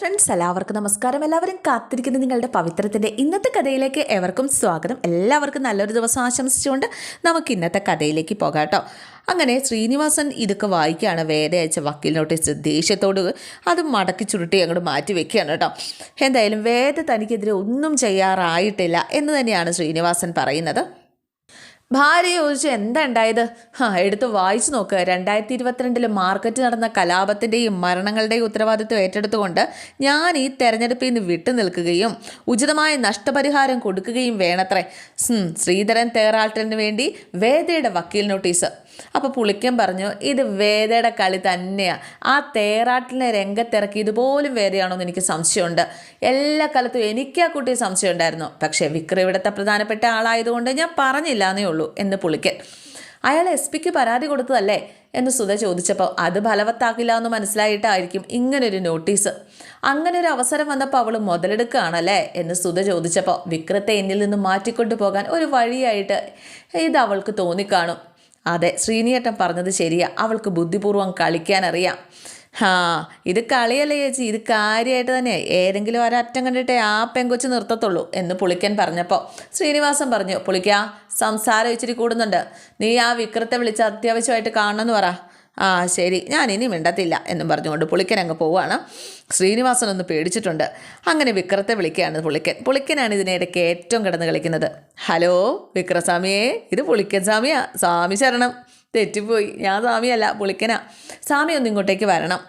Friends എല്ലാവർക്കും നമസ്കാരം. എല്ലാവരും കാത്തിരിക്കുന്ന നിങ്ങളുടെ പവിത്രത്തിന്റെ ഇന്നത്തെ കഥയിലേക്ക് എവർക്കും സ്വാഗതം. എല്ലാവർക്കും നല്ലൊരു ദിവസം ആശംസിച്ചുകൊണ്ട് നമുക്ക് ഇന്നത്തെ കഥയിലേക്ക് പോകാം കേട്ടോ. അങ്ങനെ ശ്രീനിവാസൻ ഇതൊക്കെ വായിക്കുകയാണ്. വേദ അയച്ച വക്കീൽ നോട്ടീസ് ദേഷ്യത്തോട് അത് മടക്കി ചുരുട്ടി അങ്ങോട്ട് മാറ്റി വെക്കുകയാണ് കേട്ടോ. എന്തായാലും വേദ തനിക്കെതിരെ ഒന്നും ചെയ്യാറായിട്ടില്ല എന്ന് തന്നെയാണ് ശ്രീനിവാസൻ പറയുന്നത്. ഭാര്യ ചോദിച്ചു എന്താ ഉണ്ടായത്? ആ എടുത്ത് വായിച്ചു നോക്ക്. രണ്ടായിരത്തി ഇരുപത്തിരണ്ടിൽ മാർക്കറ്റ് നടന്ന കലാപത്തിന്റെയും മരണങ്ങളുടെയും ഉത്തരവാദിത്വം ഏറ്റെടുത്തുകൊണ്ട് ഞാൻ ഈ തെരഞ്ഞെടുപ്പിൽ നിന്ന് വിട്ടു നിൽക്കുകയും ഉചിതമായ നഷ്ടപരിഹാരം കൊടുക്കുകയും വേണത്രേ. ശ്രീധരൻ തേറാട്ടലിന് വേണ്ടി വേദയുടെ വക്കീൽ നോട്ടീസ്. അപ്പോൾ പുളിക്കൻ പറഞ്ഞു ഇത് വേദയുടെ കളി തന്നെയാണ് ആ തേറാട്ടിനെ രംഗത്തിറക്കി ഇതുപോലും വേദയാണോ എന്ന് എനിക്ക് സംശയമുണ്ട്. എല്ലാ കാലത്തും എനിക്ക് ആ കുട്ടി സംശയം ഉണ്ടായിരുന്നു പക്ഷേ വിക്രം ഇവിടുത്തെ പ്രധാനപ്പെട്ട ആളായതുകൊണ്ട് ഞാൻ പറഞ്ഞില്ല എന്നേ ഉള്ളൂ എന്ന് പുളിക്കൻ. അയാൾ എസ് പിക്ക് പരാതി കൊടുത്തതല്ലേ? എന്ന് സുധ ചോദിച്ചപ്പോൾ അത് ഫലവത്താക്കില്ല എന്ന് മനസ്സിലായിട്ടായിരിക്കും ഇങ്ങനൊരു നോട്ടീസ്. അങ്ങനെ ഒരു അവസരം വന്നപ്പോൾ അവൾ മുതലെടുക്കുകയാണല്ലേ? എന്ന് സുധ ചോദിച്ചപ്പോൾ വിക്രത്തെ എന്നിൽ നിന്ന് മാറ്റിക്കൊണ്ടു പോകാൻ ഒരു വഴിയായിട്ട് ഇത് അവൾക്ക് തോന്നിക്കാണും. അതെ ശ്രീനിയേട്ടൻ പറഞ്ഞത് ശരിയാ. അവൾക്ക് ബുദ്ധിപൂർവം കളിക്കാനറിയാം ഹാ ഇത് കളിയല്ലേ ചേച്ചി? ഇത് കാര്യമായിട്ട് തന്നെ. ഏതെങ്കിലും ഒരറ്റം കണ്ടിട്ടേ ആ പെങ്കൊച്ച് നിർത്തത്തുള്ളൂ എന്ന് പുളിക്കൻ പറഞ്ഞപ്പോൾ ശ്രീനിവാസൻ പറഞ്ഞു പുളിക്ക സംസാരം ഇച്ചിരി കൂടുന്നുണ്ട്. നീ ആ വിക്രത്തെ വിളിച്ച് അത്യാവശ്യമായിട്ട് കാണണമെന്ന് പറ. ആ ശരി. ഞാൻ ഇനി മിണ്ടത്തില്ല എന്നും പറഞ്ഞുകൊണ്ട് പുളിക്കൻ അങ്ങ് പോവുകയാണ് ശ്രീനിവാസൻ ഒന്ന് പേടിച്ചിട്ടുണ്ട്. അങ്ങനെ വിക്രത്തെ വിളിക്കുകയാണ് പുളിക്കൻ. പുളിക്കനാണ് ഇതിനിടയ്ക്ക് ഏറ്റവും കിടന്ന് കളിക്കുന്നത്. ഹലോ വിക്രസ്വാമിയേ ഇത് പുളിക്കൻ സ്വാമിയാ. സ്വാമി ശരണം. തെറ്റിപ്പോയി. ഞാൻ സ്വാമിയല്ല പുളിക്കനാ. സ്വാമി ഒന്ന് ഇങ്ങോട്ടേക്ക് വരണം.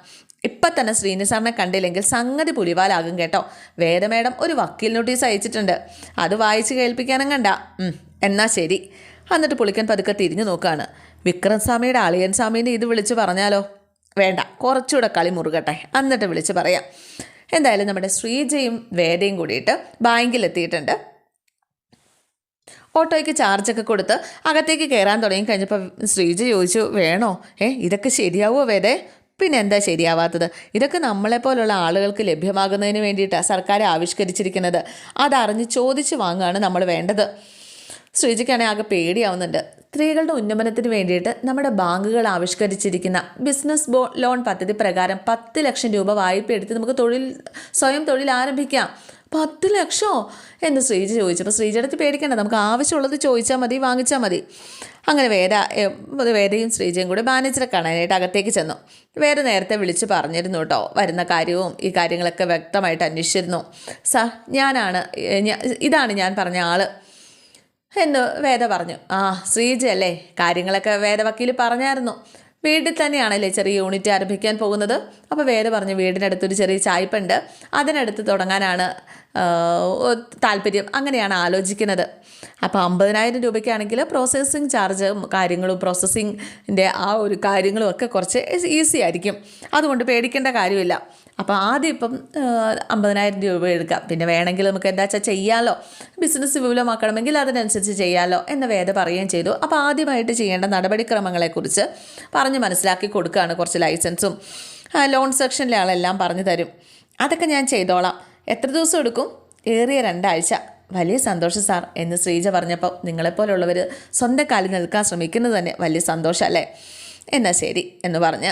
ഇപ്പം തന്നെ ശ്രീനിസാറിനെ കണ്ടില്ലെങ്കിൽ സംഗതി പുലിവാലാകും കേട്ടോ. വേദമേഡം ഒരു വക്കീൽ നോട്ടീസ് അയച്ചിട്ടുണ്ട്. അത് വായിച്ച് കേൾപ്പിക്കാനും കണ്ട. എന്നാൽ എന്നാ ശരി. എന്നിട്ട് പുളിക്കൻ പതുക്കെ തിരിഞ്ഞു നോക്കുകയാണ് വിക്രം സ്വാമിയുടെ അളിയൻ സ്വാമീന്റെ ഇത് വിളിച്ച് പറഞ്ഞാലോ? വേണ്ട കുറച്ചുകൂടെ കളി മുറുകട്ടെ. എന്നിട്ട് വിളിച്ച് പറയാം. എന്തായാലും നമ്മുടെ ശ്രീജയും വേദയും കൂടിയിട്ട് ബാങ്കിലെത്തിയിട്ടുണ്ട് ഓട്ടോയ്ക്ക് ചാർജൊക്കെ കൊടുത്ത് അകത്തേക്ക് കയറാൻ തുടങ്ങി കഴിഞ്ഞപ്പോൾ ശ്രീജ ചോദിച്ചു വേണോ? ഏ ഇതൊക്കെ ശരിയാവുമോ വേദേ? പിന്നെ എന്താ ശരിയാവാത്തത്? ഇതൊക്കെ നമ്മളെപ്പോലുള്ള ആളുകൾക്ക് ലഭ്യമാകുന്നതിന് വേണ്ടിയിട്ടാണ് സർക്കാർ ആവിഷ്കരിച്ചിരിക്കുന്നത്. അതറിഞ്ഞ് ചോദിച്ച് വാങ്ങുകയാണ് നമ്മൾ വേണ്ടത്. ശ്രീജയ്ക്കാണെങ്കിൽ ആകെ പേടിയാവുന്നുണ്ട്. സ്ത്രീകളുടെ ഉന്നമനത്തിന് വേണ്ടിയിട്ട് നമ്മുടെ ബാങ്കുകൾ ആവിഷ്കരിച്ചിരിക്കുന്ന ബിസിനസ് ബോ ലോൺ പദ്ധതി പ്രകാരം പത്ത് ലക്ഷം രൂപ വായ്പ എടുത്ത് നമുക്ക് തൊഴിൽ സ്വയം തൊഴിൽ ആരംഭിക്കാം. പത്ത് ലക്ഷമോ എന്ന് ശ്രീജി ചോദിച്ചപ്പോൾ ശ്രീജിയുടെ പേടിക്കേണ്ട നമുക്ക് ആവശ്യമുള്ളത് ചോദിച്ചാൽ മതി വാങ്ങിച്ചാൽ മതി. അങ്ങനെ വേദ വേദയും ശ്രീജയും കൂടെ മാനേജറെ കാണാനായിട്ട് അകത്തേക്ക് ചെന്നു. വേറെ നേരത്തെ വിളിച്ച് പറഞ്ഞിരുന്നു കേട്ടോ വരുന്ന കാര്യവും ഈ കാര്യങ്ങളൊക്കെ വ്യക്തമായിട്ട് അന്വേഷിച്ചിരുന്നു. സാർ ഞാനാണ് ഇതാണ് ഞാൻ പറഞ്ഞ ആൾ. എന്ന് വേദ പറഞ്ഞു. ആ ശ്രീജ അല്ലേ കാര്യങ്ങളൊക്കെ വേദ വക്കീൽ പറഞ്ഞായിരുന്നു. വീട്ടിൽ തന്നെയാണല്ലേ ചെറിയ യൂണിറ്റ് ആരംഭിക്കാൻ പോകുന്നത്? അപ്പോൾ വേദ പറഞ്ഞു വീടിനടുത്തൊരു ചെറിയ ചായ്പുണ്ട്. അതിനടുത്ത് തുടങ്ങാനാണ് താല്പര്യം. അങ്ങനെയാണ് ആലോചിക്കുന്നത്. അപ്പോൾ അമ്പതിനായിരം രൂപയ്ക്കാണെങ്കിൽ പ്രോസസ്സിങ് ചാർജ് കാര്യങ്ങളും പ്രോസസ്സിങ്ങിന്റെ ആ ഒരു കാര്യങ്ങളും ഒക്കെ കുറച്ച് ഈസി ആയിരിക്കും. അതുകൊണ്ട് പേടിക്കേണ്ട കാര്യമില്ല. അപ്പോൾ ആദ്യം ഇപ്പം അമ്പതിനായിരം രൂപ എടുക്കാം. പിന്നെ വേണമെങ്കിൽ നമുക്ക് എന്താ വെച്ചാൽ ചെയ്യാമല്ലോ ബിസിനസ് വിപുലമാക്കണമെങ്കിൽ അതിനനുസരിച്ച് ചെയ്യാമല്ലോ എന്ന വേദ പറയുകയും ചെയ്തു. അപ്പോൾ ആദ്യമായിട്ട് ചെയ്യേണ്ട നടപടിക്രമങ്ങളെക്കുറിച്ച് പറഞ്ഞ് മനസ്സിലാക്കി കൊടുക്കുകയാണ് കുറച്ച് ലൈസൻസും ലോൺ സെക്ഷനിലെ ആളെല്ലാം പറഞ്ഞു തരും. അതൊക്കെ ഞാൻ ചെയ്തോളാം. എത്ര ദിവസം എടുക്കും? ഏറിയ രണ്ടാഴ്ച. വലിയ സന്തോഷം സാർ എന്ന് ശ്രീജ പറഞ്ഞപ്പോൾ നിങ്ങളെപ്പോലുള്ളവർ സ്വന്തം കാലിൽ നിൽക്കാൻ ശ്രമിക്കുന്നത് തന്നെ വലിയ സന്തോഷമല്ലേ? എന്നാൽ ശരി എന്ന് പറഞ്ഞ്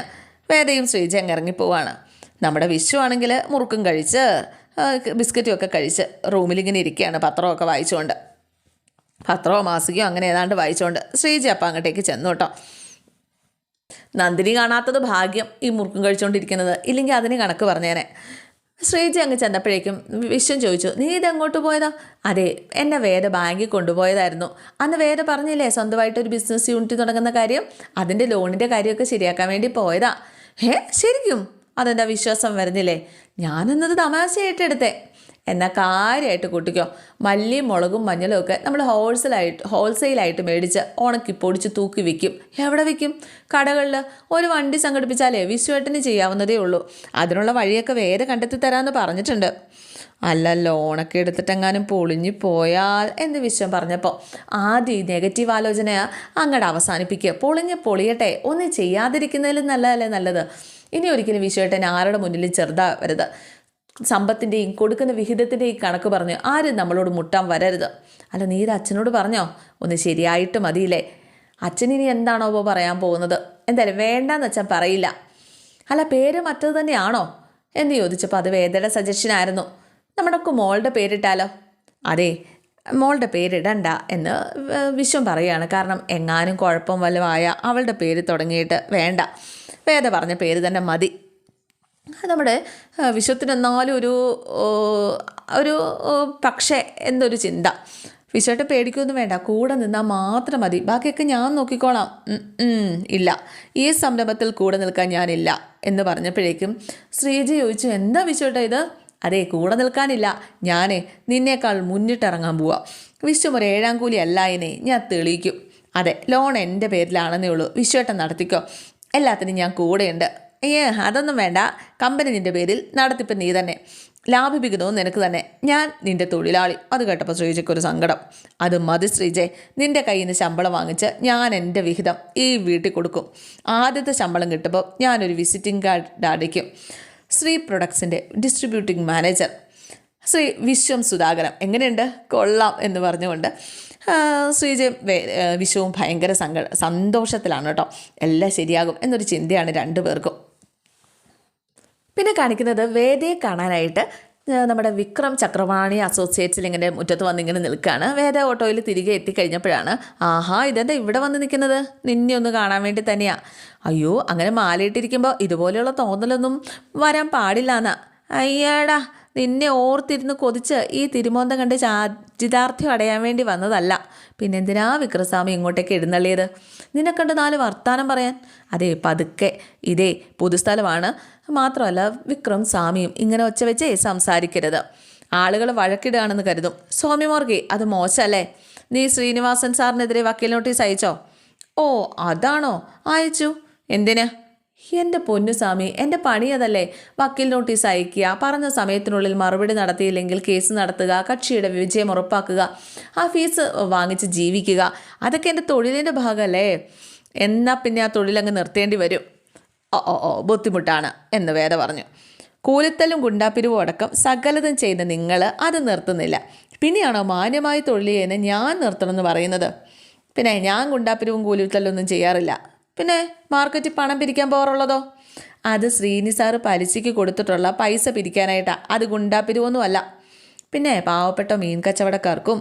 വേദയും ശ്രീജ അങ്ങ് ഇറങ്ങിപ്പോവാണ്. നമ്മുടെ വിഷു ആണെങ്കിൽ മുറുക്കും കഴിച്ച് ബിസ്ക്കറ്റും ഒക്കെ കഴിച്ച് റൂമിലിങ്ങനെ ഇരിക്കുകയാണ് പത്രമൊക്കെ വായിച്ചുകൊണ്ട് പത്രമോ മാസികയോ അങ്ങനെ ഏതാണ്ട് വായിച്ചുകൊണ്ട് ശ്രീജി അപ്പം അങ്ങോട്ടേക്ക് ചെന്നു കേട്ടോ. നന്ദിനി കാണാത്തത് ഭാഗ്യം ഈ മുറുക്കും കഴിച്ചുകൊണ്ടിരിക്കുന്നത് ഇല്ലെങ്കിൽ അതിന് കണക്ക് പറഞ്ഞേനെ. ശ്രീജി അങ്ങ് ചെന്നപ്പോഴേക്കും വിശ്വം ചോദിച്ചു നീ ഇതെങ്ങോട്ട് പോയതാ? അതെ എന്നെ വേദ ബാങ്കിൽ കൊണ്ടുപോയതായിരുന്നു. അന്ന് വേദ പറഞ്ഞില്ലേ സ്വന്തമായിട്ട് ഒരു ബിസിനസ് യൂണിറ്റ് തുടങ്ങുന്ന കാര്യം? അതിന്റെ ലോണിന്റെ കാര്യമൊക്കെ ശരിയാക്കാൻ വേണ്ടി പോയതാ. ഏ ശരിക്കും? അതെന്താ വിശ്വാസം വരുന്നില്ലേ? ഞാനെന്നത് തമാശയായിട്ട് എടുത്തേ. എന്നാൽ കാര്യമായിട്ട് കൂട്ടിക്കോ. മല്ലിയും മുളകും മഞ്ഞളും ഒക്കെ നമ്മൾ ഹോൾസെയിലായിട്ട് ഹോൾസെയിലായിട്ട് മേടിച്ച് ഉണക്കി പൊടിച്ച് തൂക്കി വിൽക്കും എവിടെ വിൽക്കും കടകളിൽ ഒരു വണ്ടി സംഘടിപ്പിച്ചാലേ വിശ്വേട്ടന് ചെയ്യാവുന്നതേ ഉള്ളൂ. അതിനുള്ള വഴിയൊക്കെ വേറെ കണ്ടെത്തി തരാമെന്ന് പറഞ്ഞിട്ടുണ്ട്. അല്ല ലോണൊക്കെ എടുത്തിട്ടെങ്ങാനും പൊളിഞ്ഞു പോയാൽ എന്ന് വിശ്വം പറഞ്ഞപ്പോൾ ആദ്യം ഈ നെഗറ്റീവ് ആലോചന അങ്ങോട്ട് അവസാനിപ്പിക്കുക. പൊളിഞ്ഞ് പൊളിയട്ടെ. ഒന്നും ചെയ്യാതിരിക്കുന്നതിലും നല്ലതല്ലേ നല്ലത്? ഇനി ഒരിക്കലും വിശ്വേട്ടൻ ആരുടെ മുന്നിലും ചെറുതാവരുത് സമ്പത്തിന്റെയും കൊടുക്കുന്ന വിഹിതത്തിന്റെയും കണക്ക് പറഞ്ഞ് ആരും നമ്മളോട് മുട്ടാൻ വരരുത്. അല്ല നീര അച്ഛനോട് പറഞ്ഞോ? ഒന്ന് ശരിയായിട്ട് മതിയില്ലേ? അച്ഛൻ ഇനി എന്താണോ പറയാൻ പോകുന്നത്? എന്തായാലും വേണ്ടെന്ന് വെച്ചാൽ പറയില്ല. അല്ല പേര് മറ്റത് തന്നെയാണോ? എന്ന് ചോദിച്ചപ്പോൾ അത് വേദയുടെ സജഷനായിരുന്നു നമ്മുടെ മോളുടെ പേരിട്ടാലോ? അതെ മോളുടെ പേരിടണ്ട എന്ന് വിശ്വം പറയുകയാണ്. കാരണം എങ്ങാനും കുഴപ്പം വല്ലതുമായ അവളുടെ പേര് തുടങ്ങിയിട്ട് വേണ്ട. വേദ പറഞ്ഞ പേര് തന്നെ മതി. നമ്മുടെ വിശ്വത്തിനെന്നാലും ഒരു ഒരു പക്ഷേ എന്നൊരു ചിന്ത. വിശ്വട്ട് പേടിക്കൊന്നും വേണ്ട കൂടെ നിന്നാൽ മാത്രം മതി. ബാക്കിയൊക്കെ ഞാൻ നോക്കിക്കോളാം. ഇല്ല. ഈ സംരംഭത്തിൽ കൂടെ നിൽക്കാൻ ഞാനില്ല എന്ന് പറഞ്ഞപ്പോഴേക്കും ശ്രീജി ചോദിച്ചു എന്താ വിശ്വട്ട ഇത്? അതെ കൂടെ നിൽക്കാനില്ല. ഞാനേ നിന്നേക്കാൾ മുന്നിട്ടിറങ്ങാൻ പോവാ. വിശ്വം ഒരു ഏഴാം കൂലി അല്ല എന്നെ ഞാൻ തെളിയിക്കും. അതെ ലോൺ എന്റെ പേരിലാണെന്നേ ഉള്ളൂ. വിശ്വട്ടം നടത്തിക്കോ. എല്ലാത്തിനും ഞാൻ കൂടെയുണ്ട്. ഏ അതൊന്നും വേണ്ട. കമ്പനി നിന്റെ പേരിൽ നടത്തിപ്പ് നീ തന്നെ. ലാഭിപ്പിക്കുന്നതും നിനക്ക് തന്നെ. ഞാൻ നിന്റെ തൊഴിലാളി. അത് കേട്ടപ്പോൾ ശ്രീജയ്ക്ക് ഒരു സങ്കടം. അത് മതി ശ്രീജയ് നിന്റെ കയ്യിൽ നിന്ന് ശമ്പളം വാങ്ങിച്ച് ഞാൻ എന്റെ വിഹിതം ഈ വീട്ടിൽ കൊടുക്കും. ആദ്യത്തെ ശമ്പളം കിട്ടുമ്പോൾ ഞാനൊരു വിസിറ്റിംഗ് കാർഡ് അടിക്കും ശ്രീ പ്രൊഡക്ട്സിന്റെ ഡിസ്ട്രിബ്യൂട്ടിംഗ് മാനേജർ ശ്രീ വിശ്വം സുധാകരൻ. എങ്ങനെയുണ്ട്? കൊള്ളാം എന്ന് പറഞ്ഞുകൊണ്ട് ശ്രീജയും വേ- ആ, വിശ്വവും ഭയങ്കര സങ്ക സന്തോഷത്തിലാണ് കേട്ടോ. എല്ലാം ശരിയാകും എന്നൊരു ചിന്തയാണ് രണ്ടു പേർക്കും. പിന്നെ കാണിക്കുന്നത് വേദയെ കാണാനായിട്ട് നമ്മുടെ വിക്രം ചക്രവാണി അസോസിയേറ്റ്സിൽ ഇങ്ങനെ മുറ്റത്ത് വന്നിങ്ങനെ നിൽക്കുകയാണ് വേദ ഓട്ടോയിൽ തിരികെ എത്തിക്കഴിഞ്ഞപ്പോഴാണ് ആഹാ ഇതെന്താ ഇവിടെ വന്ന് നിൽക്കുന്നത്? നിന്നെ ഒന്ന് കാണാൻ വേണ്ടി തന്നെയാ. അയ്യോ അങ്ങനെ മാലയിട്ടിരിക്കുമ്പോൾ ഇതുപോലെയുള്ള തോന്നലൊന്നും വരാൻ പാടില്ല എന്നാ അയ്യാടാ നിന്നെ ഓർത്തിരുന്ന് കൊതിച്ച് ഈ തിരുമോന്തം കണ്ട് ചാരിതാർത്ഥ്യം അടയാൻ വേണ്ടി വന്നതല്ല. പിന്നെന്തിനാ വിക്രസ്വാമി ഇങ്ങോട്ടേക്ക് എഴുന്നള്ളിയത്? നിന്നെ കണ്ട് നാല് വർത്താനം പറയാൻ? അതെ പതുക്കെ. ഇതേ പൊതുസ്ഥലമാണ്. മാത്രമല്ല വിക്രം സ്വാമിയും ഇങ്ങനെ ഒച്ച വെച്ചേ സംസാരിക്കരുത്. ആളുകൾ വഴക്കിടുകയാണെന്ന് കരുതും. സ്വാമിമോർഗി അത് മോശമല്ലേ നീ ശ്രീനിവാസൻ സാറിനെതിരെ വക്കീൽ നോട്ടീസ് അയച്ചോ? ഓ അതാണോ? അയച്ചു. എന്തിന്? എന്റെ പൊന്നു സ്വാമി എന്റെ പണി അതല്ലേ? വക്കീൽ നോട്ടീസ് അയക്കുക പറഞ്ഞ സമയത്തിനുള്ളിൽ മറുപടി നടത്തിയില്ലെങ്കിൽ കേസ് നടത്തുക കക്ഷിയുടെ വിജയം ഉറപ്പാക്കുക ആ ഫീസ് വാങ്ങിച്ച് ജീവിക്കുക. അതൊക്കെ എന്റെ തൊഴിലിന്റെ ഭാഗമല്ലേ എന്നാൽ പിന്നെ ആ തൊഴിലങ്ങ് നിർത്തേണ്ടി വരും. ഓ ഓ ഓ ബുദ്ധിമുട്ടാണ് എന്ന് വേദ പറഞ്ഞു. കൂലിത്തലും ഗുണ്ടാപ്പിരിവും അടക്കം സകലതും ചെയ്ത നിങ്ങൾ അത് നിർത്തുന്നില്ല. പിന്നെയാണോ മാന്യമായി തൊഴിൽ ചെയ്യുന്ന ഞാൻ നിർത്തണമെന്ന് പറയുന്നത്? പിന്നെ ഞാൻ ഗുണ്ടാപ്പിരിവും കൂലിത്തലൊന്നും ചെയ്യാറില്ല. പിന്നെ മാർക്കറ്റിൽ പണം പിരിക്കാൻ പോകാറുള്ളതോ? അത് ശ്രീനി സാറ് പലിശയ്ക്ക് കൊടുത്തിട്ടുള്ള പൈസ പിരിക്കാനായിട്ടാണ് അത് ഗുണ്ടാപ്പിരിവൊന്നുമല്ല. പിന്നെ പാവപ്പെട്ട മീൻ കച്ചവടക്കാർക്കും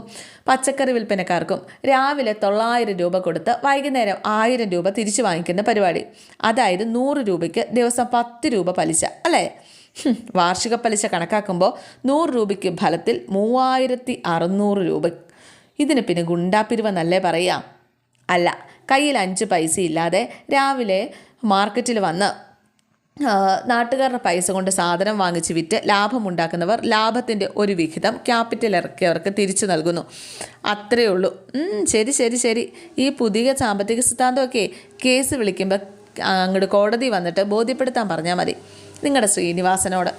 പച്ചക്കറി വിൽപ്പനക്കാർക്കും രാവിലെ തൊള്ളായിരം രൂപ കൊടുത്ത് വൈകുന്നേരം ആയിരം രൂപ തിരിച്ചു വാങ്ങിക്കുന്ന പരിപാടി. അതായത് നൂറ് രൂപയ്ക്ക് ദിവസം പത്ത് രൂപ പലിശ അല്ലേ? വാർഷിക പലിശ കണക്കാക്കുമ്പോൾ നൂറ് രൂപയ്ക്ക് ഫലത്തിൽ മൂവായിരത്തി അറുന്നൂറ് രൂപ. ഇതിന് പിന്നെ ഗുണ്ടാപ്പിരിവെന്നല്ലേ പറയാം? അല്ല കയ്യിൽ അഞ്ച് പൈസ ഇല്ലാതെ രാവിലെ മാർക്കറ്റിൽ വന്ന് നാട്ടുകാരുടെ പൈസ കൊണ്ട് സാധനം വാങ്ങിച്ച് വിറ്റ് ലാഭമുണ്ടാക്കുന്നവർ ലാഭത്തിന്റെ ഒരു വിഹിതം ക്യാപിറ്റൽ ഇറക്കിയവർക്ക് തിരിച്ചു നൽകുന്നു. അത്രയേ ഉള്ളൂ. ശരി ശരി ശരി. ഈ പുതിയ സാമ്പത്തിക സിദ്ധാന്തമൊക്കെ കേസ് വിളിക്കുമ്പോൾ അങ്ങോട്ട് കോടതി വന്നിട്ട് ബോധ്യപ്പെടുത്താൻ പറഞ്ഞാൽ മതി. നിങ്ങളുടെ ശ്രീനിവാസനോട്.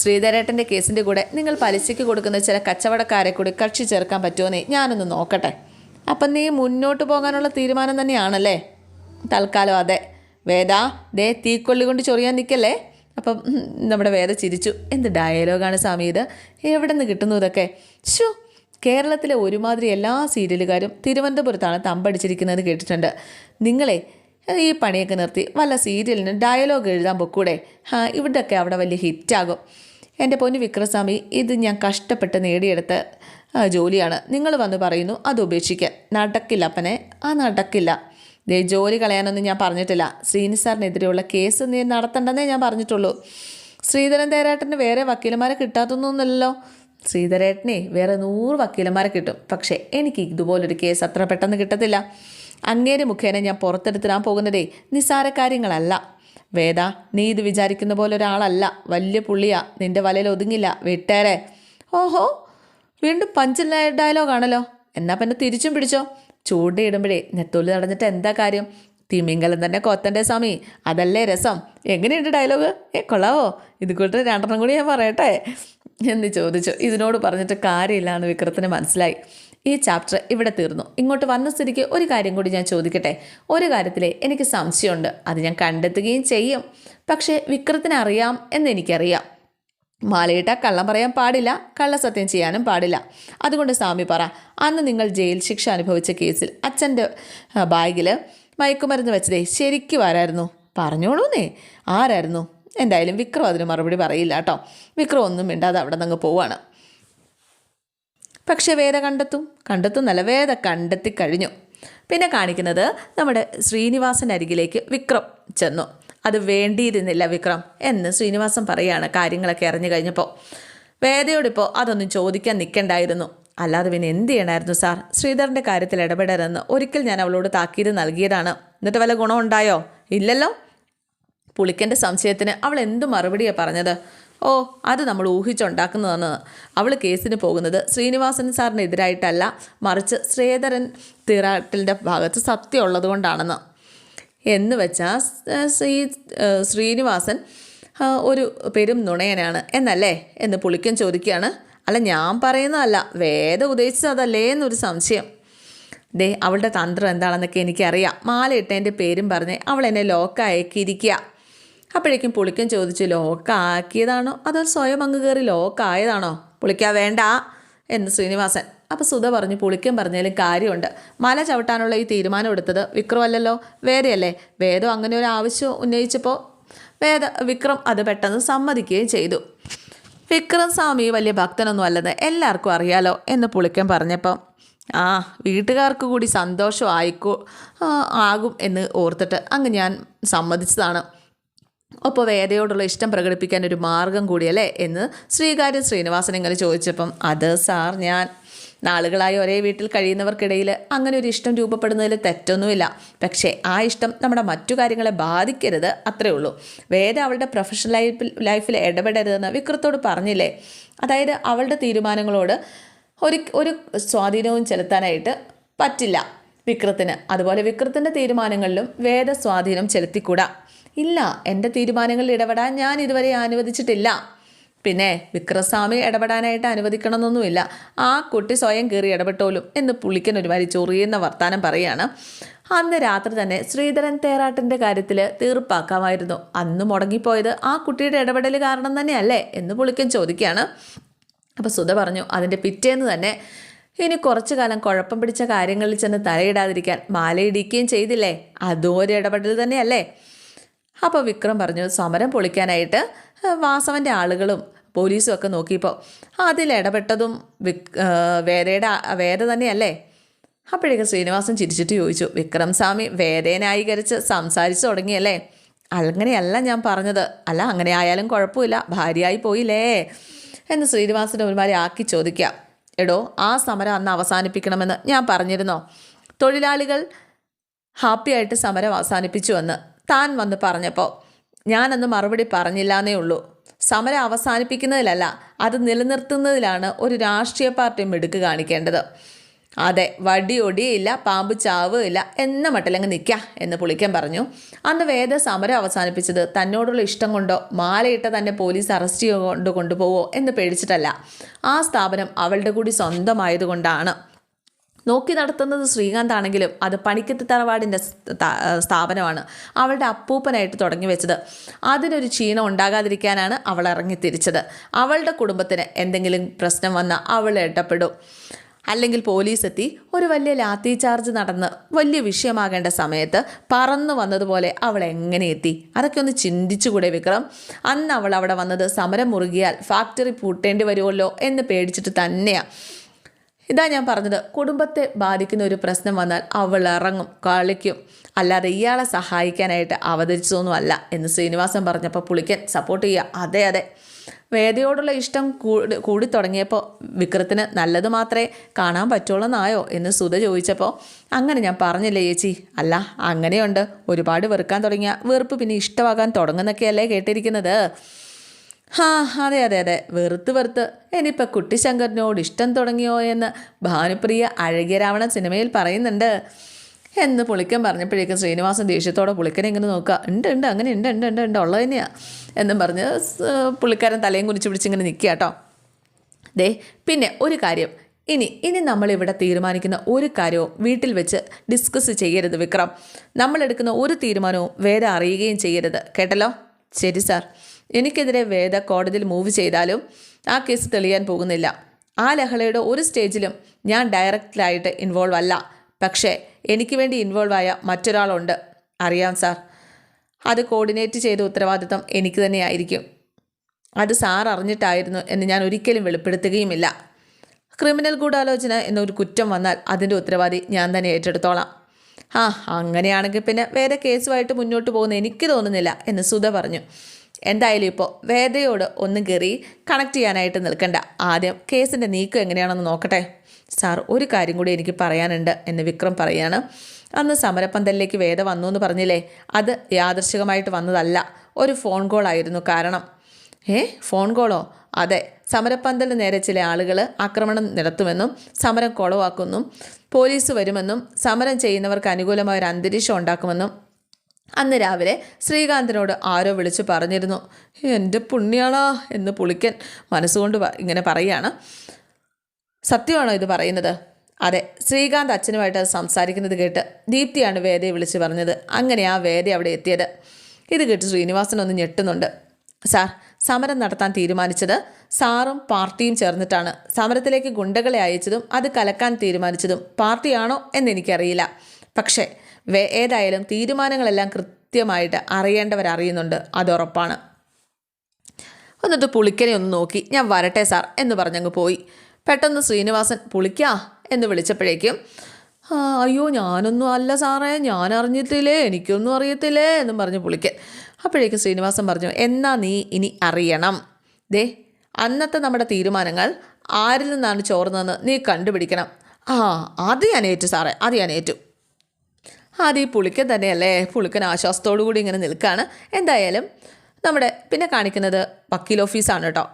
ശ്രീധരേട്ടന്റെ കേസിന്റെ കൂടെ നിങ്ങൾ പലിശയ്ക്ക് കൊടുക്കുന്ന ചില കച്ചവടക്കാരെ കൂടി കക്ഷി ചേർക്കാൻ പറ്റുമോ എന്നേ ഞാനൊന്ന് നോക്കട്ടെ. അപ്പം നീ മുന്നോട്ട് പോകാനുള്ള തീരുമാനം തന്നെയാണല്ലേ? തൽക്കാലം അതെ. വേദ ദേ തീക്കൊള്ളി കൊണ്ട് ചൊറിയാൻ നിൽക്കല്ലേ അപ്പം നമ്മുടെ വേദ ചിരിച്ചു. എന്ത് ഡയലോഗാണ് സ്വാമി ഇത്? എവിടെ നിന്ന് കിട്ടുന്നു ഇതൊക്കെ? ഷോ കേരളത്തിലെ ഒരുമാതിരി എല്ലാ സീരിയലുകാരും തിരുവനന്തപുരത്താണ് തമ്പടിച്ചിരിക്കുന്നത് കേട്ടിട്ടുണ്ട്. നിങ്ങളെ ഈ പണിയൊക്കെ നിർത്തി വല്ല സീരിയലിന് ഡയലോഗ് എഴുതാൻ പൊക്കൂടെ? ആ ഇവിടെയൊക്കെ അവിടെ വലിയ ഹിറ്റാകും. എന്റെ പൊന്നു വിക്രസ്വാമി ഇത് ഞാൻ കഷ്ടപ്പെട്ട് നേടിയെടുത്ത ജോലിയാണ്. നിങ്ങൾ വന്ന് പറയുന്നു അത് ഉപേക്ഷിക്കാൻ. നടക്കില്ല അപ്പനെ ആ നടക്കില്ല. ദേ ജോലി കളയാനൊന്നും ഞാൻ പറഞ്ഞിട്ടില്ല. ശ്രീനി സാറിനെതിരെയുള്ള കേസ് നീ നടത്തണ്ടെന്നേ ഞാൻ പറഞ്ഞിട്ടുള്ളൂ. ശ്രീധരൻ തേരാട്ടന് വേറെ വക്കീലന്മാരെ കിട്ടാത്തൊന്നുമില്ലല്ലോ. ശ്രീധരേട്ടനെ വേറെ നൂറ് വക്കീലന്മാരെ കിട്ടും. പക്ഷേ എനിക്ക് ഇതുപോലൊരു കേസ് അത്ര പെട്ടെന്ന് കിട്ടത്തില്ല. അങ്ങേര് മുഖേന ഞാൻ പുറത്തെടുത്തിടാൻ പോകുന്നതേ നിസ്സാര കാര്യങ്ങളല്ല. വേദ നീ ഇത് വിചാരിക്കുന്ന പോലെ ഒരാളല്ല. വലിയ പുള്ളിയാ. നിന്റെ വലയിൽ ഒതുങ്ങില്ല. വിട്ടേരെ. ഓഹോ വീണ്ടും പഞ്ച് ഡയലോഗാണല്ലോ എന്നാ പിന്നെ തിരിച്ചും പിടിച്ചോ? ചൂണ്ടയിടുമ്പോഴേ നെത്തോൽ നടന്നിട്ട് എന്താ കാര്യം? തിമിങ്കലം തന്നെ കൊത്തന്റെ സ്വാമി. അതല്ലേ രസം. എങ്ങനെയുണ്ട് ഡയലോഗ് ഏ കൊള്ളാവോ? ഇത് കൂട്ട് രണ്ടെണ്ണം കൂടി ഞാൻ പറയട്ടെ. എന്ന് ചോദിച്ചു. ഇതിനോട് പറഞ്ഞിട്ട് കാര്യമില്ല എന്ന് വിക്രത്തിന് മനസ്സിലായി. ഈ ചാപ്റ്റർ ഇവിടെ തീർന്നു. ഇങ്ങോട്ട് വന്ന സ്ഥിതിക്ക് ഒരു കാര്യം കൂടി ഞാൻ ചോദിക്കട്ടെ? ഒരു കാര്യത്തിലെ എനിക്ക് സംശയമുണ്ട്. അത് ഞാൻ കണ്ടെത്തുകയും ചെയ്യും. പക്ഷേ വിക്രത്തിനറിയാം എന്ന് എനിക്കറിയാം. മാലയിട്ട കള്ളം പറയാൻ പാടില്ല കള്ളസത്യം ചെയ്യാനും പാടില്ല. അതുകൊണ്ട് സ്വാമി പറ അന്ന് നിങ്ങൾ ജയിൽ ശിക്ഷ അനുഭവിച്ച കേസിൽ അച്ഛന്റെ ബാഗിൽ മയക്കുമരുന്ന് വെച്ചതേ ശരിക്കും ആരായിരുന്നു? പറഞ്ഞോളൂന്നേ. ആരായിരുന്നു? എന്തായാലും വിക്രം അതിന് മറുപടി പറയില്ല കേട്ടോ. വിക്രം ഒന്നും മിണ്ടാതെ അവിടെ നിന്ന് പോവാണ്. പക്ഷേ വേദ കണ്ടെത്തും. കണ്ടെത്തുന്നല്ല വേദ കണ്ടെത്തി കഴിഞ്ഞു. പിന്നെ കാണിക്കുന്നത് നമ്മുടെ ശ്രീനിവാസൻ അരികിലേക്ക് വിക്രം ചെന്നു. അത് വേണ്ടിയിരുന്നില്ല വിക്രം എന്ന് ശ്രീനിവാസൻ പറയുകയാണ് കാര്യങ്ങളൊക്കെ അറിഞ്ഞു കഴിഞ്ഞപ്പോൾ. വേദയോടിപ്പോൾ അതൊന്നും ചോദിക്കാൻ നിൽക്കണ്ടായിരുന്നു. അല്ലാതെ പിന്നെ എന്ത് ചെയ്യണമായിരുന്നു സാർ? ശ്രീധറിന്റെ കാര്യത്തിൽ ഇടപെടരുതെന്ന് ഒരിക്കൽ ഞാൻ അവളോട് താക്കീത് നൽകിയതാണ്. എന്നിട്ട് വല്ല ഗുണമുണ്ടായോ ഇല്ലല്ലോ. പുളിക്കന്റെ സംശയത്തിന് അവൾ എന്ത് മറുപടിയാണ് പറഞ്ഞത്? ഓ അത് നമ്മൾ ഊഹിച്ചുണ്ടാക്കുന്നതാണ്. അവൾ കേസിന് പോകുന്നത് ശ്രീനിവാസൻ സാറിന് എതിരായിട്ടല്ല മറിച്ച് ശ്രീധരൻ തീറാട്ടിന്റെ ഭാഗത്ത് സത്യമുള്ളത് ഉള്ളതുകൊണ്ടാണെന്ന്. എന്ന് വെച്ചാൽ ശ്രീ ശ്രീനിവാസൻ ഒരു പെരും നുണയനാണ് എന്നല്ലേ? എന്ന് പുളിക്കൻ ചോദിക്കുകയാണ്. അല്ല ഞാൻ പറയുന്നതല്ല വേദ ഉദ്ദേശിച്ചതല്ലേ എന്നൊരു സംശയം. ദേ അവളുടെ തന്ത്രം എന്താണെന്നൊക്കെ എനിക്കറിയാം. മാലയിട്ടതിന്റെ പേരും പറഞ്ഞ് അവൾ എന്നെ ലോക്കായക്കിയിരിക്കുക അപ്പോഴേക്കും പുളിക്കൻ ചോദിച്ചു ലോക്കാക്കിയതാണോ? അതോ സ്വയം അങ്ങ് കയറി ലോക്കായതാണോ? പുളിക്കാ വേണ്ട എന്ന് ശ്രീനിവാസൻ അപ്പോൾ സുധ പറഞ്ഞു പുളിക്കും പറഞ്ഞാലും കാര്യമുണ്ട്. മല ചവിട്ടാനുള്ള ഈ തീരുമാനം എടുത്തത് വിക്രമല്ലല്ലോ വേദയല്ലേ? വേദം അങ്ങനെ ഒരു ആവശ്യം ഉന്നയിച്ചപ്പോൾ വേദ വിക്രം അത് പെട്ടെന്ന് സമ്മതിക്കുകയും ചെയ്തു. വിക്രം സ്വാമി വലിയ ഭക്തനൊന്നും അല്ലെന്ന് എല്ലാവർക്കും അറിയാലോ എന്ന് പുളിക്കൻ പറഞ്ഞപ്പം ആ വീട്ടുകാർക്ക് കൂടി സന്തോഷം ആയിക്കോ ആകും എന്ന് ഓർത്തിട്ട് അങ്ങ് ഞാൻ സമ്മതിച്ചതാണ്. ഒപ്പം വേദയോടുള്ള ഇഷ്ടം പ്രകടിപ്പിക്കാൻ ഒരു മാർഗം കൂടിയല്ലേ എന്ന് ശ്രീകാര്യം ശ്രീനിവാസൻ ഇങ്ങനെ ചോദിച്ചപ്പം അത് സാർ ഞാൻ നാളുകളായി ഒരേ വീട്ടിൽ കഴിയുന്നവർക്കിടയിൽ അങ്ങനെ ഒരു ഇഷ്ടം രൂപപ്പെടുന്നതിൽ തെറ്റൊന്നുമില്ല. പക്ഷേ ആ ഇഷ്ടം നമ്മുടെ മറ്റു കാര്യങ്ങളെ ബാധിക്കരുത് അത്രേ ഉള്ളൂ. വേദ അവളുടെ പ്രൊഫഷണൽ ലൈഫിൽ ലൈഫിൽ ഇടപെടരുതെന്ന് വിക്രത്തോട് പറഞ്ഞില്ലേ? അതായത് അവളുടെ തീരുമാനങ്ങളോട് ഒരു ഒരു സ്വാധീനവും ചെലുത്താനായിട്ട് പറ്റില്ല വിക്രത്തിന്. അതുപോലെ വിക്രത്തിന്റെ തീരുമാനങ്ങളിലും വേദ സ്വാധീനം ചെലുത്തിക്കൂടാ. ഇല്ല എന്റെ തീരുമാനങ്ങളിൽ ഇടപെടാൻ ഞാൻ ഇതുവരെ അനുവദിച്ചിട്ടില്ല. പിന്നെ വിക്രസ്വാമി ഇടപെടാനായിട്ട് അനുവദിക്കണമെന്നൊന്നുമില്ല. ആ കുട്ടി സ്വയം കയറി ഇടപെട്ടോലും എന്ന് പുളിക്കൻ ഒരുമാതിരി ചൊറിയുന്ന വർത്താനം പറയാണ്. അന്ന് രാത്രി തന്നെ ശ്രീധരൻ തേറാട്ടിന്റെ കാര്യത്തിൽ തീർപ്പാക്കാമായിരുന്നു. അന്ന് മുടങ്ങിപ്പോയത് ആ കുട്ടിയുടെ ഇടപെടൽ കാരണം തന്നെയല്ലേ എന്ന് പുളിക്കൻ ചോദിക്കുകയാണ്. അപ്പോൾ സുധ പറഞ്ഞു അതിന്റെ പിറ്റേന്ന് തന്നെ ഇനി കുറച്ചു കാലം കുഴപ്പം പിടിച്ച കാര്യങ്ങളിൽ ചെന്ന് തലയിടാതിരിക്കാൻ മാലയിടിക്കുകയും ചെയ്തില്ലേ? അതും ഒരു ഇടപെടൽ തന്നെയല്ലേ? അപ്പോൾ വിക്രം പറഞ്ഞു സമരം പൊളിക്കാനായിട്ട് വാസവന്റെ ആളുകളും പോലീസും ഒക്കെ നോക്കിയപ്പോൾ അതിൽ ഇടപെട്ടതും വിക് വേരയുടെ വേദയുടെ തന്നെയല്ലേ? അപ്പോഴേക്കും ശ്രീനിവാസൻ ചിരിച്ചിട്ട് ചോദിച്ചു വിക്രം സ്വാമി വേരേനായികരിച്ച് സംസാരിച്ചു തുടങ്ങിയല്ലേ? അങ്ങനെയല്ല ഞാൻ പറഞ്ഞത്. അല്ല അങ്ങനെ ആയാലും കുഴപ്പമില്ല ഭാര്യയായി പോയില്ലേ? എന്ന് ശ്രീനിവാസനെ ഒരുമാതിരി ആക്കി ചോദിക്കാം എടോ ആ സമരം അന്ന് അവസാനിപ്പിക്കണമെന്ന് ഞാൻ പറഞ്ഞിരുന്നോ? തൊഴിലാളികൾ ഹാപ്പിയായിട്ട് സമരം അവസാനിപ്പിച്ചു എന്ന് താൻ വന്ന് പറഞ്ഞപ്പോൾ ഞാനന്ന് മറുപടി പറഞ്ഞില്ല എന്നേ ഉള്ളൂ. സമരം അവസാനിപ്പിക്കുന്നതിലല്ല അത് നിലനിർത്തുന്നതിലാണ് ഒരു രാഷ്ട്രീയ പാർട്ടി മിടുക്ക് കാണിക്കേണ്ടത്. അതെ വടി ഒടിയില്ല പാമ്പ് ചാവുകയില്ല എന്ന മട്ടിലങ്ങ് നിൽക്കുക എന്ന് പുളിക്കൻ പറഞ്ഞു. അന്ന് വേദ സമരം അവസാനിപ്പിച്ചത് തന്നോടുള്ള ഇഷ്ടം കൊണ്ടോ മാലയിട്ട തന്നെ പോലീസ് അറസ്റ്റ് കൊണ്ട് കൊണ്ടുപോവോ എന്ന് പേടിച്ചിട്ടല്ല. ആ സ്ഥാപനം അവളുടെ കൂടി സ്വന്തമായതുകൊണ്ടാണ്. നോക്കി നടത്തുന്നത് ശ്രീകാന്ത് ആണെങ്കിലും അത് പണിക്കത്ത് തറവാടിന്റെ സ്ഥാപനമാണ്. അവളുടെ അപ്പൂപ്പനായിട്ട് തുടങ്ങി വെച്ചത്. അതിനൊരു ക്ഷീണം ഉണ്ടാകാതിരിക്കാനാണ് അവൾ ഇറങ്ങി തിരിച്ചത്. അവളുടെ കുടുംബത്തിന് എന്തെങ്കിലും പ്രശ്നം വന്നാൽ അവൾ ഇടപെടും. അല്ലെങ്കിൽ പോലീസ് എത്തി ഒരു വലിയ ലാത്തി ചാർജ് നടന്ന് വലിയ വിഷയമാകേണ്ട സമയത്ത് പറന്നു വന്നതുപോലെ അവൾ എങ്ങനെ എത്തി? അതൊക്കെ ഒന്ന് ചിന്തിച്ചുകൂടെ വിക്രം. അന്ന് അവൾ അവിടെ വന്നത് സമരം മുറുകിയാൽ ഫാക്ടറി പൂട്ടേണ്ടി വരുമല്ലോ എന്ന് പേടിച്ചിട്ട് തന്നെയാണ് ഇതാ ഞാൻ പറഞ്ഞത് കുടുംബത്തെ ബാധിക്കുന്ന ഒരു പ്രശ്നം വന്നാൽ അവൾ ഇറങ്ങും കളിക്കും. അല്ലാതെ ഇയാളെ സഹായിക്കാനായിട്ട് അവതരിച്ചതൊന്നും അല്ല എന്ന് ശ്രീനിവാസൻ പറഞ്ഞപ്പോൾ പുളിക്കൻ സപ്പോർട്ട് ചെയ്യുക. അതെ അതെ. വേദയോടുള്ള ഇഷ്ടം കൂടി കൂടി തുടങ്ങിയപ്പോൾ വിക്രത്തിന് നല്ലത് മാത്രമേ കാണാൻ പറ്റുള്ളൂ എന്നായോ എന്ന് സുധ ചോദിച്ചപ്പോൾ അങ്ങനെ ഞാൻ പറഞ്ഞില്ലേ ചേച്ചി? അല്ല അങ്ങനെയുണ്ട്. ഒരുപാട് വെറുക്കാൻ തുടങ്ങിയ വെറുപ്പ് പിന്നെ ഇഷ്ടമാകാൻ തുടങ്ങുന്നൊക്കെയല്ലേ കേട്ടിരിക്കുന്നത്. ഹാ അതെ അതെ അതെ. വെറുത്ത് വെറുത്ത്. ഇനിയിപ്പോൾ കുട്ടിശങ്കറിനോട് ഇഷ്ടം തുടങ്ങിയോ എന്ന് ഭാനുപ്രിയ അഴകിയ രാവണൻ സിനിമയിൽ പറയുന്നുണ്ട്. എന്ന് പുളിക്കൻ പറഞ്ഞപ്പോഴേക്കും ശ്രീനിവാസൻ ദേഷ്യത്തോടെ പുളിക്കനെ ഇങ്ങനെ നോക്കുക. ഉണ്ട് ഉണ്ട് അങ്ങനെ ഉണ്ട് ഉണ്ട് ഉണ്ട് ഉണ്ട് ഉള്ളത് തന്നെയാണ് എന്നും പറഞ്ഞ് പുള്ളിക്കാരൻ തലയും കുനിച്ച് പിടിച്ചിങ്ങനെ നിൽക്കുക കേട്ടോ. ദേ പിന്നെ ഒരു കാര്യം. ഇനി ഇനി നമ്മളിവിടെ തീരുമാനിക്കുന്ന ഒരു കാര്യവും വീട്ടിൽ വെച്ച് ഡിസ്കസ് ചെയ്യരുത് വിക്രം. നമ്മളെടുക്കുന്ന ഒരു തീരുമാനവും വേറെ അറിയുകയും ചെയ്യരുത്. കേട്ടല്ലോ? ശരി സാർ എനിക്കെതിരെ വേദ കോടതിയിൽ മൂവ് ചെയ്താലും ആ കേസ് തെളിയാൻ പോകുന്നില്ല. ആ ലഹളയുടെ ഒരു സ്റ്റേജിലും ഞാൻ ഡയറക്റ്റായിട്ട് ഇൻവോൾവ് അല്ല. പക്ഷേ എനിക്ക് വേണ്ടി ഇൻവോൾവ് ആയ മറ്റൊരാളുണ്ട്. അറിയാം സാർ അത് കോർഡിനേറ്റ് ചെയ്ത ഉത്തരവാദിത്തം എനിക്ക് തന്നെയായിരിക്കും. അത് സാർ അറിഞ്ഞിട്ടായിരുന്നു എന്ന് ഞാൻ ഒരിക്കലും വെളിപ്പെടുത്തുകയുമില്ല. ക്രിമിനൽ ഗൂഢാലോചന എന്നൊരു കുറ്റം വന്നാൽ അതിന്റെ ഉത്തരവാദി ഞാൻ തന്നെ ഏറ്റെടുത്തോളാം. ആ അങ്ങനെയാണെങ്കിൽ പിന്നെ വേറെ കേസുമായിട്ട് മുന്നോട്ട് പോകുന്ന എനിക്ക് തോന്നുന്നില്ല എന്ന് സുധ പറഞ്ഞു. എന്തായാലും ഇപ്പോൾ വേദയോട് ഒന്നും കയറി കണക്ട് ചെയ്യാനായിട്ട് നിൽക്കണ്ട. ആദ്യം കേസിന്റെ നീക്കം എങ്ങനെയാണെന്ന് നോക്കട്ടെ. സാർ ഒരു കാര്യം കൂടി എനിക്ക് പറയാനുണ്ട് എന്ന് വിക്രം പറയാണ്. അന്ന് സമരപ്പന്തലിലേക്ക് വേദ വന്നു എന്ന് പറഞ്ഞില്ലേ? അത് യാദർശികമായിട്ട് വന്നതല്ല. ഒരു ഫോൺ കോൾ ആയിരുന്നു കാരണം. ഏ? ഫോൺ കോളോ അതെ. സമരപ്പന്തലിന് നേരെ ചില ആളുകൾ ആക്രമണം നടത്തുമെന്നും സമരം കുളവാക്കുമെന്നും പോലീസ് വരുമെന്നും സമരം ചെയ്യുന്നവർക്ക് അനുകൂലമായ ഒരു അന്തരീക്ഷം ഉണ്ടാക്കുമെന്നും അന്ന് രാവിലെ ശ്രീകാന്തിനോട് ആരോ വിളിച്ചു പറഞ്ഞിരുന്നു എന്റെ പുണ്യാളാ എന്ന് പുളിക്കൻ മനസ്സുകൊണ്ട് ഇങ്ങനെ പറയുകയാണ്. സത്യമാണോ ഇത് പറയുന്നത്? അതെ ശ്രീകാന്ത് അച്ഛനുമായിട്ട് സംസാരിക്കുന്നത് കേട്ട് ദീപ്തിയാണ് വേദയെ വിളിച്ച് പറഞ്ഞത്. അങ്ങനെ ആ വേദ അവിടെ എത്തിയത്. ഇത് കേട്ട് ശ്രീനിവാസൻ ഒന്ന് ഞെട്ടുന്നുണ്ട്. സാർ സമരം നടത്താൻ തീരുമാനിച്ചത് സാറും പാർട്ടിയും ചേർന്നിട്ടാണ്. സമരത്തിലേക്ക് ഗുണ്ടകളെ അയച്ചതും അത് കലക്കാൻ തീരുമാനിച്ചതും പാർട്ടിയാണോ എന്നെനിക്കറിയില്ല പക്ഷേ ഏതായാലും തീരുമാനങ്ങളെല്ലാം കൃത്യമായിട്ട് അറിയേണ്ടവർ അറിയേണ്ടവരറിയുന്നുണ്ട് അതുറപ്പാണ് എന്നിട്ട് പുളിക്കനെ ഒന്ന് നോക്കി. ഞാൻ വരട്ടെ സാർ എന്ന് പറഞ്ഞങ്ങ് പോയി. പെട്ടെന്ന് ശ്രീനിവാസൻ പുളിക്കാ? എന്ന് വിളിച്ചപ്പോഴേക്കും അയ്യോ ഞാനൊന്നും അല്ല സാറേ. ഞാൻ അറിഞ്ഞിട്ടില്ലേ? എനിക്കൊന്നും അറിയത്തില്ലേ? എന്നും പറഞ്ഞ് പുളിക്കൻ. അപ്പോഴേക്കും ശ്രീനിവാസൻ പറഞ്ഞു എന്നാ നീ ഇനി അറിയണം. ദേ അന്നത്തെ നമ്മുടെ തീരുമാനങ്ങൾ ആരിൽ നിന്നാണ് ചോർന്നതെന്ന് നീ കണ്ടുപിടിക്കണം. ആ അത് ഞാൻ ഏറ്റു സാറേ. അത് ഞാൻ ഏറ്റു. അത് ഈ പുളിക്കൻ തന്നെയല്ലേ? പുളിക്കൻ ആശ്വാസത്തോടു കൂടി ഇങ്ങനെ നിൽക്കുകയാണ് എന്തായാലും നമ്മുടെ പിന്നെ കാണിക്കുന്നത് വക്കീൽ ഓഫീസാണ് കേട്ടോ.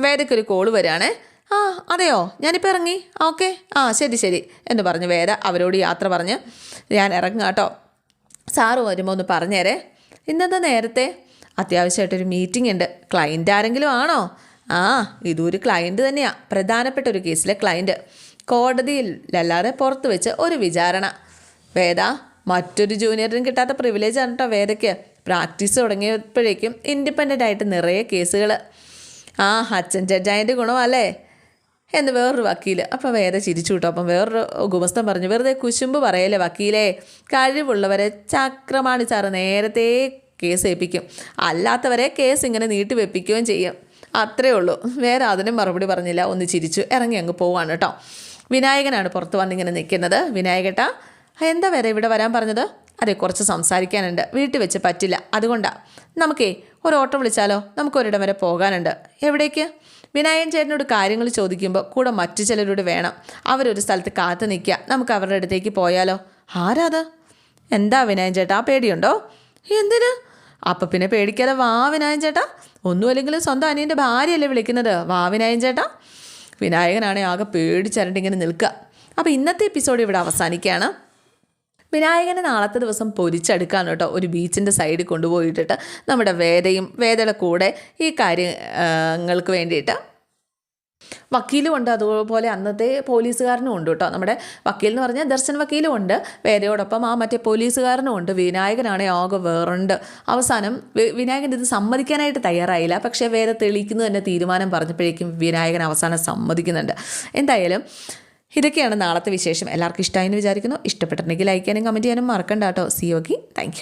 വേദയ്ക്കൊരു കോൾ വരികയാണേ. ആ അതെയോ? ഞാനിപ്പോൾ ഇറങ്ങി. ഓക്കെ. ആ ശരി ശരി എന്ന് പറഞ്ഞ് വേദ അവരോട് യാത്ര പറഞ്ഞ് ഞാൻ ഇറങ്ങുക കേട്ടോ. സാറ് വരുമ്പോൾ ഒന്ന് പറഞ്ഞേരേ. ഇന്നത്തെ നേരത്തെ? അത്യാവശ്യമായിട്ടൊരു മീറ്റിംഗ് ഉണ്ട്. ക്ലയന്റ് ആരെങ്കിലും ആണോ? ആ ഇതൊരു ക്ലയന്റ് തന്നെയാണ് പ്രധാനപ്പെട്ട ഒരു കേസിലെ ക്ലയന്റ് കോടതിയിലല്ലാതെ പുറത്ത് വെച്ച് ഒരു വിചാരണ. വേദ മറ്റൊരു ജൂനിയറിനും കിട്ടാത്ത പ്രിവിലേജ് ആണ് കേട്ടോ വേദയ്ക്ക്. പ്രാക്ടീസ് തുടങ്ങിയപ്പോഴേക്കും ഇൻഡിപെൻഡന്റ് ആയിട്ട് നിറയെ കേസുകൾ ആ അച്ഛൻ ജഡ്ജായന്റെ ഗുണമല്ലേ? എന്ന് വേറൊരു വക്കീൽ അപ്പോൾ വേദ ചിരിച്ചു കിട്ടും അപ്പം വേറൊരു ഗുമസ്തം പറഞ്ഞു വെറുതെ കുശുമ്പ് പറയല്ലേ വക്കീലേ? കഴിവുള്ളവരെ ചക്രമാണി സാറ് നേരത്തെ കേസ് ഏൽപ്പിക്കും. അല്ലാത്തവരെ കേസ് ഇങ്ങനെ നീട്ടി വെപ്പിക്കുകയും ചെയ്യും. അത്രേ ഉള്ളൂ. വേറെ അതിനും മറുപടി പറഞ്ഞില്ല. ഒന്ന് ചിരിച്ചു ഇറങ്ങി അങ്ങ് പോവാണ് കേട്ടോ വിനായകനാണ് പുറത്ത് വന്നിങ്ങനെ നിൽക്കുന്നത്. വിനായകേട്ടാ എന്താ വരെ ഇവിടെ വരാൻ പറഞ്ഞത്? അതെ കുറച്ച് സംസാരിക്കാനുണ്ട്. വീട്ടിൽ വെച്ച് പറ്റില്ല. അതുകൊണ്ടാണ് നമുക്കേ ഒരു ഓട്ടോ വിളിച്ചാലോ? നമുക്കൊരിടം വരെ പോകാനുണ്ട്. എവിടേക്ക്? വിനായകൻ ചേട്ടനോട് കാര്യങ്ങൾ ചോദിക്കുമ്പോൾ കൂടെ മറ്റു ചിലരോട് വേണം. അവരൊരു സ്ഥലത്ത് കാത്തു നിൽക്കുക. നമുക്ക് അവരുടെ അടുത്തേക്ക് പോയാലോ? ആരാത് എന്താ വിനായൻ ചേട്ടാ ആ പേടിയുണ്ടോ? എന്തിന്? അപ്പം പിന്നെ പേടിക്കാതെ വാ വിനായൻ ചേട്ടാ. ഒന്നുമല്ലെങ്കിലും സ്വന്തം അനിയന്റെ ഭാര്യയല്ലേ വിളിക്കുന്നത്. വാ വിനായൻ ചേട്ടാ. വിനായകനാണെ ആകെ പേടിച്ചരണ്ടിങ്ങനെ നിൽക്കുക. അപ്പോൾ ഇന്നത്തെ എപ്പിസോഡ് ഇവിടെ അവസാനിക്കുകയാണ്. വിനായകനെ നാളത്തെ ദിവസം പൊരിച്ചെടുക്കാൻ കേട്ടോ ഒരു ബീച്ചിന്റെ സൈഡിൽ കൊണ്ടുപോയിട്ടിട്ട് നമ്മുടെ വേദയും വേദയുടെ കൂടെ ഈ കാര്യങ്ങൾക്ക് വേണ്ടിയിട്ട് വക്കീലും ഉണ്ട്. അതുപോലെ അന്നത്തെ പോലീസുകാരനും ഉണ്ട് കേട്ടോ. നമ്മുടെ വക്കീൽ എന്ന് പറഞ്ഞാൽ ദർശൻ വക്കീലും ഉണ്ട്. വേദയോടൊപ്പം ആ മറ്റേ പോലീസുകാരനും ഉണ്ട്. വിനായകനാണ് ആകെ വേറുണ്ട്. അവസാനം വിനായകൻ ഇത് സമ്മതിക്കാനായിട്ട് തയ്യാറായില്ല. പക്ഷേ വേദ തെളിയിക്കുന്നു തന്നെ തീരുമാനം പറഞ്ഞപ്പോഴേക്കും വിനായകൻ അവസാനം സമ്മതിക്കുന്നുണ്ട്. എന്തായാലും ഇതൊക്കെയാണ് നാളത്തെ വിശേഷം. എല്ലാവർക്കും ഇഷ്ടമായി എന്ന് വിചാരിക്കുന്നു. ഇഷ്ടപ്പെട്ടിട്ടുണ്ടെങ്കിൽ ലൈക്ക് ചെയ്യാനും കമന്റ് ചെയ്യാനും മറക്കണ്ട കേട്ടോ. C okay thank